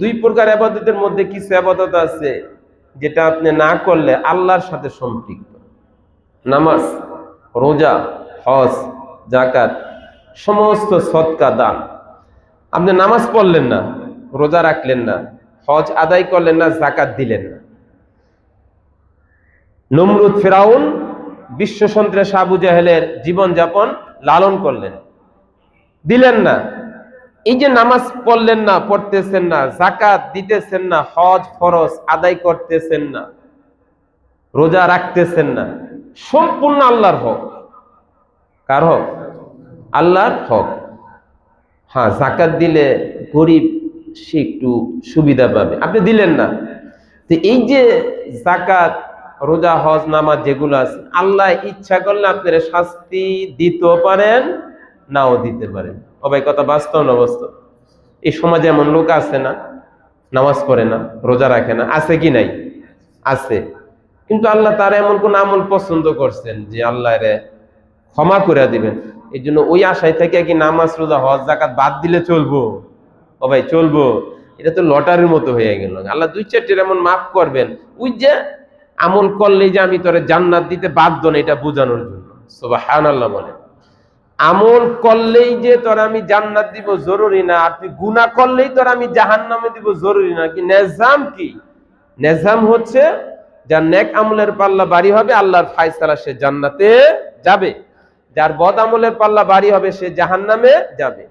দুই প্রকার আবাদতের মধ্যে কিছু আবাদত আছে যেটা আপনি না করলে আল্লাহর সাথে সম্পৃক্ত। নামাজ, রোজা, হজ জাকাত সমস্ত সৎকা, দান। আপনি নামাজ পড়লেন না, রোজা রাখলেন না, হজ আদায় করলেন না জাকাত দিলেন না। নমরুদ ফেরাউন বিশ্ব সন্ত্রাস আবু জাহেলের জীবনযাপন লালন করলেন। দিলেন না এই যে নামাজ পড়লেন না, পড়তেছেন না জাকাত দিতেছেন না, হজ, ফরজ আদায় করতেছেন না, রোজা রাখতেছেন না, সম্পূর্ণ আল্লাহর হক। কার হক? আল্লাহর হক। হ্যাঁ জাকাত দিলে গরিব সে একটু সুবিধা পাবে। আপনি দিলেন না। তো এই যে জাকাত রোজা, হজ, নামাজ যেগুলো আছে, আল্লাহ ইচ্ছা করলে আপনার শাস্তি দিতেও পারেন, নাও দিতে পারেন। ভাই কথা বাস্তব না বাস্তব? এই সমাজে এমন লোক আছে না, নামাজ পড়ে না, রোজা রাখে না, আছে কি নাই? আছে। কিন্তু আল্লাহ তার এমন কোন আমল পছন্দ করছেন যে আল্লাহ রে ক্ষমা করে দিবেন। এই জন্য ওই আশায় থেকে কি নামাজ, রোজা, হজ জাকাত বাদ দিলে চলবো? ও ভাই, চলবো। এটা তো লটারির মতো হয়ে গেল। আল্লাহ দুই চারটির এমন মাফ করবেন। ওই যে আমল করলেই যে আমি তোরে জান্নাত দিতে বাধ্য না, এটা বোঝানোর জন্য। সোবাহান আল্লাহ বলেন। আমল করলেই যে তোর আমি জান্নাত দিব জরুরি না, আর তুই গুণা করলেই তোর আমি জাহান নামে দিব জরুরি না। কি নেজাম কি? নেজাম হচ্ছে যার নেক আমলের পাল্লা বাড়ি হবে, আল্লাহর ফায়সালা সে জান্নাতে যাবে। যার বদ আমলের পাল্লা বাড়ি হবে, সে জাহান নামে যাবে।